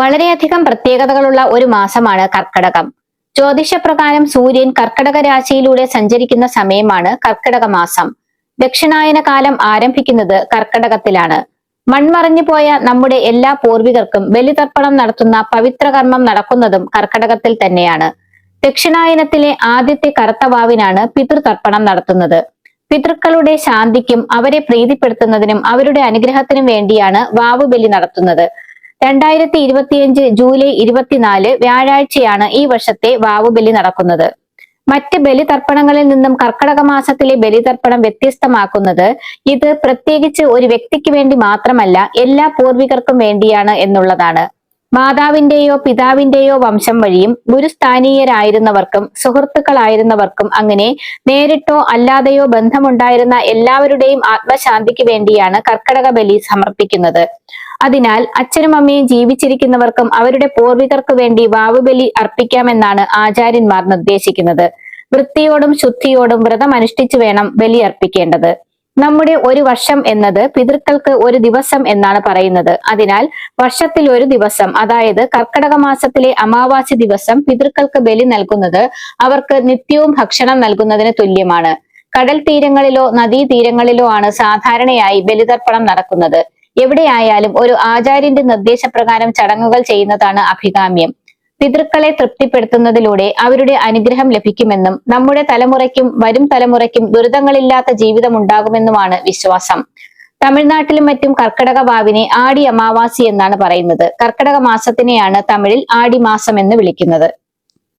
വളരെയധികം പ്രത്യേകതകളുള്ള ഒരു മാസമാണ് കർക്കടകം. ജ്യോതിഷപ്രകാരം സൂര്യൻ കർക്കടക രാശിയിലൂടെ സഞ്ചരിക്കുന്ന സമയമാണ് കർക്കടക മാസം. ദക്ഷിണായന കാലം ആരംഭിക്കുന്നത് കർക്കടകത്തിലാണ്. മൺമറഞ്ഞു പോയ നമ്മുടെ എല്ലാ പൂർവികർക്കും ബലിതർപ്പണം നടത്തുന്ന പവിത്രകർമ്മം നടക്കുന്നതും കർക്കടകത്തിൽ തന്നെയാണ്. ദക്ഷിണായനത്തിലെ ആദ്യത്തെ കറുത്തവാവിനാണ് പിതൃതർപ്പണം നടത്തുന്നത്. പിതൃക്കളുടെ ശാന്തിക്കും അവരെ പ്രീതിപ്പെടുത്തുന്നതിനും അവരുടെ അനുഗ്രഹത്തിനും വേണ്ടിയാണ് വാവുബലി നടത്തുന്നത്. രണ്ടായിരത്തി ഇരുപത്തിയഞ്ച് ജൂലൈ ഇരുപത്തിനാല് വ്യാഴാഴ്ചയാണ് ഈ വർഷത്തെ വാവുബലി നടക്കുന്നത്. മറ്റ് ബലിതർപ്പണങ്ങളിൽ നിന്നും കർക്കടക മാസത്തിലെ ബലിതർപ്പണം വ്യത്യസ്തമാക്കുന്നത് ഇത് പ്രത്യേകിച്ച് ഒരു വ്യക്തിക്ക് വേണ്ടി മാത്രമല്ല എല്ലാ പൂർവികർക്കും വേണ്ടിയാണ് എന്നുള്ളതാണ്. മാതാവിന്റെയോ പിതാവിന്റെയോ വംശം വഴിയും ഗുരുസ്ഥാനീയരായിരുന്നവർക്കും സുഹൃത്തുക്കളായിരുന്നവർക്കും അങ്ങനെ നേരിട്ടോ അല്ലാതെയോ ബന്ധമുണ്ടായിരുന്ന എല്ലാവരുടെയും ആത്മശാന്തിക്ക് വേണ്ടിയാണ് കർക്കടക ബലി സമർപ്പിക്കുന്നത്. അതിനാൽ അച്ഛനും അമ്മയും ജീവിച്ചിരിക്കുന്നവർക്കും അവരുടെ പൂർവികർക്ക് വേണ്ടി വാവുബലി അർപ്പിക്കാമെന്നാണ് ആചാര്യന്മാർ നിർദ്ദേശിക്കുന്നത്. വൃത്തിയോടും ശുദ്ധിയോടും വ്രതം അനുഷ്ഠിച്ചു വേണം ബലി അർപ്പിക്കേണ്ടത്. നമ്മുടെ ഒരു വർഷം എന്നത് പിതൃക്കൾക്ക് ഒരു ദിവസം എന്നാണ് പറയുന്നത്. അതിനാൽ വർഷത്തിൽ ഒരു ദിവസം അതായത് കർക്കടക മാസത്തിലെ അമാവാസി ദിവസം പിതൃക്കൾക്ക് ബലി നൽകുന്നത് അവർക്ക് നിത്യവും ഭക്ഷണം നൽകുന്നതിന് തുല്യമാണ്. കടൽ തീരങ്ങളിലോ നദീതീരങ്ങളിലോ ആണ് സാധാരണയായി ബലിതർപ്പണം നടക്കുന്നത്. എവിടെയായാലും ഒരു ആചാര്യന്റെ നിർദ്ദേശപ്രകാരം ചടങ്ങുകൾ ചെയ്യുന്നതാണ് അഭികാമ്യം. പിതൃക്കളെ തൃപ്തിപ്പെടുത്തുന്നതിലൂടെ അവരുടെ അനുഗ്രഹം ലഭിക്കുമെന്നും നമ്മുടെ തലമുറയ്ക്കും വരും തലമുറയ്ക്കും ദുരിതങ്ങളില്ലാത്ത ജീവിതം ഉണ്ടാകുമെന്നുമാണ് വിശ്വാസം. തമിഴ്നാട്ടിലും മറ്റും കർക്കടക വാവിനെ ആടി അമാവാസി എന്നാണ് പറയുന്നത്. കർക്കടക മാസത്തിനെയാണ് തമിഴിൽ ആടി മാസം എന്ന് വിളിക്കുന്നത്.